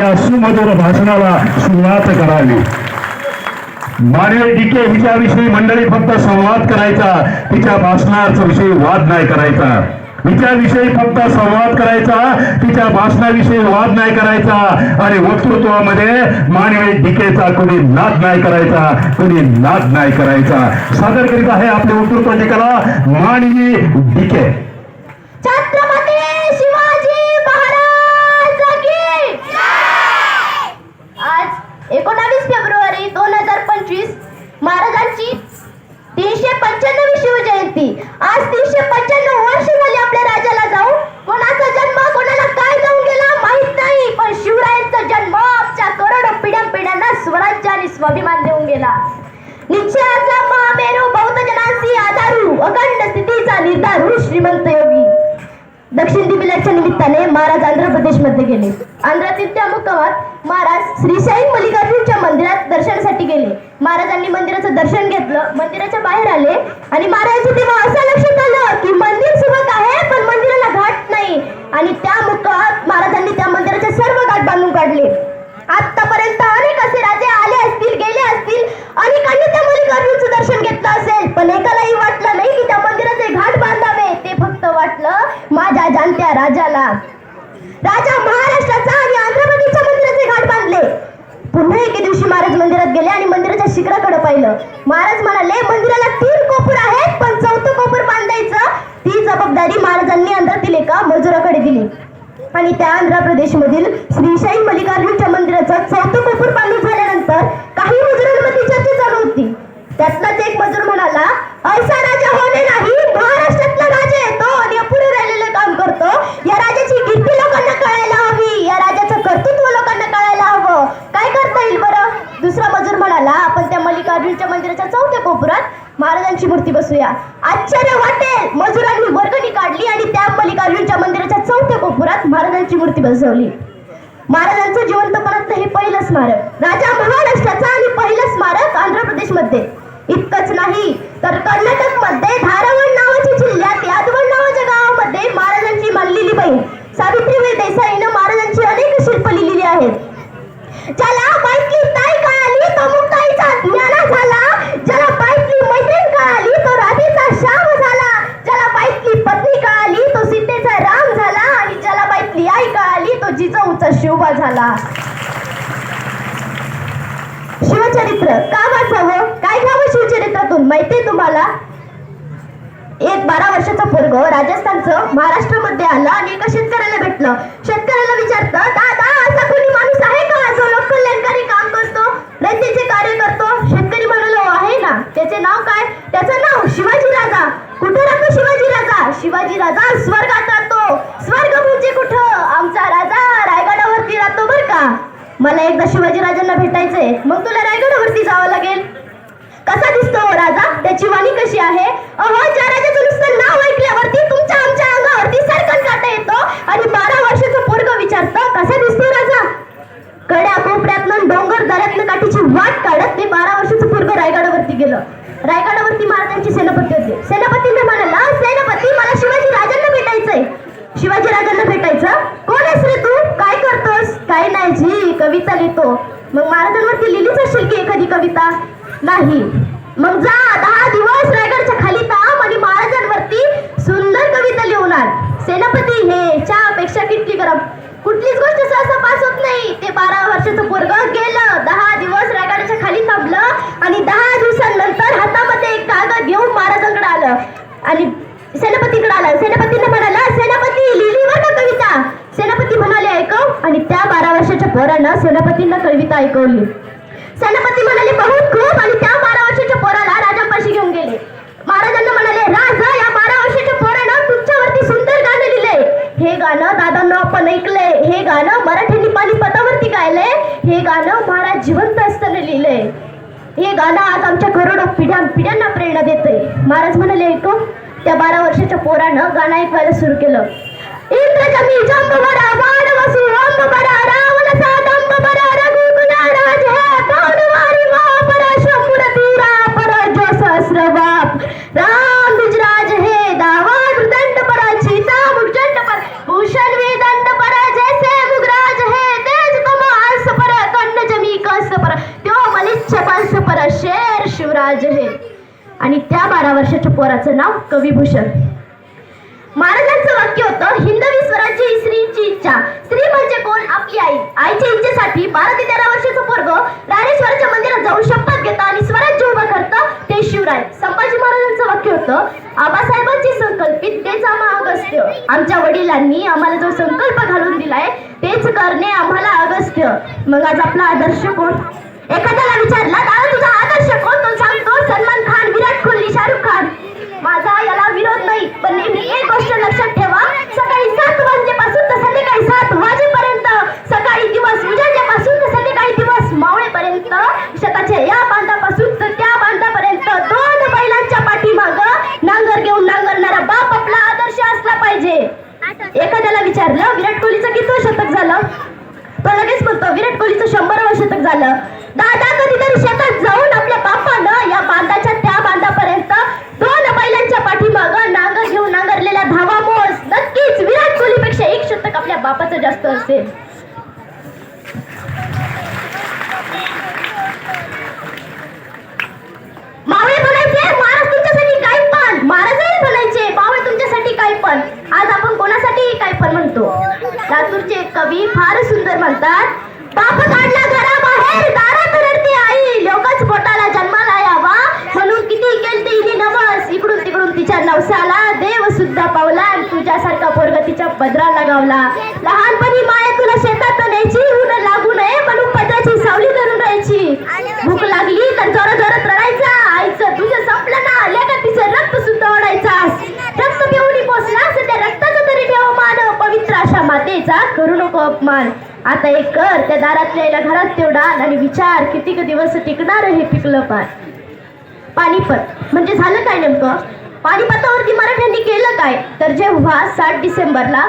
या सुमधुर भाषणाला सुरुवात करावी. मानवी डीके हिच्याविषयी मंडळी फक्त संवाद करायचा तिच्या भाषणाचा विषयी वाद नाही करायचा. हिच्याविषयी फक्त संवाद करायचा तिच्या भाषणाविषयी वाद नाही करायचा. आणि वक्तृत्वामध्ये मानवी डिकेचा कोणी नाद नाही करायचा कोणी नाद नाही करायचा. सादर करीत आहे आपले वक्तृत्वाची कला मानवी डिके दक्षिण दिपिल्याच्या निमित्ताने महाराज आंध्र प्रदेशमध्ये गेले. आंध्रातील त्या मुक्कामात महाराज श्रीशाई मल्लिकार्जुनच्या मंदिरात दर्शनासाठी गेले. महाराजांनी मंदिराचं दर्शन घेतलं मंदिराच्या बाहेर आले आणि महाराजांच्या तेव्हा असं लक्षात आलं की मंदिर सुबक आहे पण मंदिराला घाट नाही. आणि त्या मुक्कामात महाराजांनी त्या मंदिराचे सर्व घाट बांधून काढले. आतापर्यंत अनेक असे राजे आले असतील गेले असतील अनेकांनी त्या मल्लिकार्जुनचं दर्शन घेतलं. राजाला. राजा महाराष्ट्राचा आणि आंध्र प्रदेशच्या मंदिराचे घाट बांधले. पुन्हा एके दिवशी महाराज मंदिरात गेले आणि मंदिराच्या शिखराकडे पाहिलं. महाराज म्हणाले मंदिराला तीन कोपूर आहेत पण चौथं कोपूर बांधायचं. ती जबाबदारी महाराजांनी आंध्रातील एका मजुराकडे दिली. आणि त्या आंध्र प्रदेश प्रदेशमधील श्रीशाई मल्लिकार्जुनच्या मंदिराचं चौथं कोपूर बांधून झाल्यानंतर काही मजुरांमध्ये चर्चा चालू होती. त्यातलाच एक मजूर म्हणाला ऐसा राजा होणे नाही त्या मंदिराच्या चौथ्या कोपरात महाराजांची मूर्ती बसूया. आश्चर्य वाटेल! मजुरांनी वर्गणी काढली आणि त्या मल्लिकार्जुनच्या मंदिराच्या चौथ्या कोपरात महाराजांची मूर्ती बसवली. महाराजांचं जिवंतपणातलं हे पहिलं स्मारक. राजा महाराष्ट्राचं आणि पहिलं स्मारक आंध्र प्रदेशमध्ये इतकंच नाही तर कर्नाटकमध्ये धारावड नावाच्या जिल्ह्यात यादवण नावाच्या गावामध्ये महाराजांची मानलेली बहीण सावित्रीबाई देसाईनं झाला. शिवचरित्र का वाचावं? काय घ्यावं शिवचरित्रातून? माहितीये तुम्हाला? एक बारा वर्षाचा पोरग राजस्थानचं महाराष्ट्रामध्ये आलं आणि एका शेतकऱ्याला भेटलं. शेतकऱ्याला विचारतं दादा असा कोणी माणूस आहे का? जो लोककल्याणकारी काम करतो रयतेचे कार्य करतो? शेतकरी म्हणालो हो, आहे ना. त्याचे नाव काय? त्याचं नाव शिवाजी राजा. कुठे राहतो शिवाजी राजा? एकदा शिवाजी भेटायचंय मग तुला रायगडावरती जावं लागेल. कसा दिसतो हो राजा? त्याची वाणी कशी आहे? अहो ज्या राजाचं नुसतं नाव ऐकल्यावरती तुमच्या आमच्या अंगावरती सरकन काटा येतो आणि बारा वर्षाचं पोरग विचारतं कसा दिसतो राजा? कड्या कोपऱ्यातनं डोंगर दऱ्यातनं काठीची वाट काढत ते बारा वर्षाचं पोरग रायगडावरती गेलं. रायगडावरती महाराजांची सेनापती होते. सेनापतीने म्हणाला सेनापती मला शिवाजी राजांना भेटायचंय. शिवाजी राजांना भेटायचं? कोण आहेस रे तू? काय करतोस? काय नाही जी कविता लिहितो. मग महाराजांवरती लिहिलीच असेल की एखादी कविता? नाही. मग जा दहा दिवस रायगडच्या खाली थांब आणि महाराजांवरती सुंदर कविता लिहून आण सेनापती हे चहापेक्षा किटली गरम. कुठलीच गोष्ट सहसा पास होत नाही. ते बारा वर्षाचं पोरग गेलं दहा दिवस रायगडाच्या खाली थांबलं आणि दहा पोरानं सेनापतींना कविता ऐकवली. सेनापती म्हणाले बहुत खूप. आणि त्या बारा वर्षाच्या पोराला राजापाशी घेऊन गेले. महाराजांना म्हणाले राजा या बारा वर्षाच्या पोरानं तुमच्यावरती सुंदर गाणं लिहिलंय. हे गाणं दादांना आपण ऐकलंय. हे गाणं मराठ्यांनी पानिपतावरती गायलंय. हे गाणं महाराज जिवंत असताना लिहिलंय. हे गाणं आज आमच्या करोडो पिढ्या पिढ्यांना प्रेरणा देतंय. महाराज म्हणाले ऐकू त्या बारा वर्षाच्या पोरानं गाणं ऐकवायला सुरू केलं. इंद्रजमी जंबवरा वाणवसु वर्षाच्या पोराचं नाव कविभूषण. महाराजांचं वाक्य होतं हिंदवी स्वराज्य स्त्रीची इच्छा. स्त्री म्हणजे कोण? आपली आई. आईच्या इच्छेसाठी बारा ते तेरा वर्षाचं पोरग राणेश्वराच्या मंदिरात जाऊन शपथ घेतं आणि स्वराज्य उभं करतं ते शिवराय. संभाजी महाराजांचं वाक्य होतं आबासाहेबांची संकल्पित तेच आम्हा अगस्त्य. आमच्या वडिलांनी आम्हाला जो संकल्प घालून दिलाय तेच करणे आम्हाला अगस्त्य. मग आज आपला आदर्श कोण? एखाद्याला विचारला दादा तुझा आदर्श कोण? तो सांगतो सलमान खान विराट कोहली शाहरुख खान. माझा याला विरोध नाही पण नेहमी एक गोष्ट लक्षात ठेवा. सकाळी सात वाजेपासून तर संध्याकाळी सात वाजेपर्यंत सकाळी दिवस उजाडल्यापासून तर संध्याकाळी दिवस मावळेपर्यंत शेताच्या या बांधापासून तर त्या बांधापर्यंत दोन बैलांच्या पाठीमाग नांगर घेऊन नांगरणारा बाप आपला आदर्श असला पाहिजे. एखाद्याला विचारलं विराट कोहलीचं किती शतक झालं? तो लगेच म्हणतो विराट कोहलीचं शंभरावं शतक झालं. दादा कधीतरी शेतात जाऊन आपल्या बापानं असेल मावळे महाराज तुमच्यासाठी काय पण. मावळे तुमच्यासाठी काय पण. आज आपण कोणासाठी काय पण म्हणतो. लातूरचे कवी फार सुंदर म्हणतात बाप काढला घराबाहेर दारात रडते आई. लोकच पोटाला जन्माला यावा. म्हणून किती केलते हिने नवस. इकडून तिकडून तिच्या नवसाला देव सुद्धा पावला आणि तुझ्यासारखा पोरग तिच्या पदराला गावला. करू नको अपमान. आता एक कर त्या दारातल्या याला घरात तेवढा आणि विचार किती दिवस टिकणार हे पिकलं पार पानिपत. म्हणजे झालं काय नेमकं? पानिपतावरती मराठ्यांनी केलं काय? तर जेव्हा सात डिसेंबरला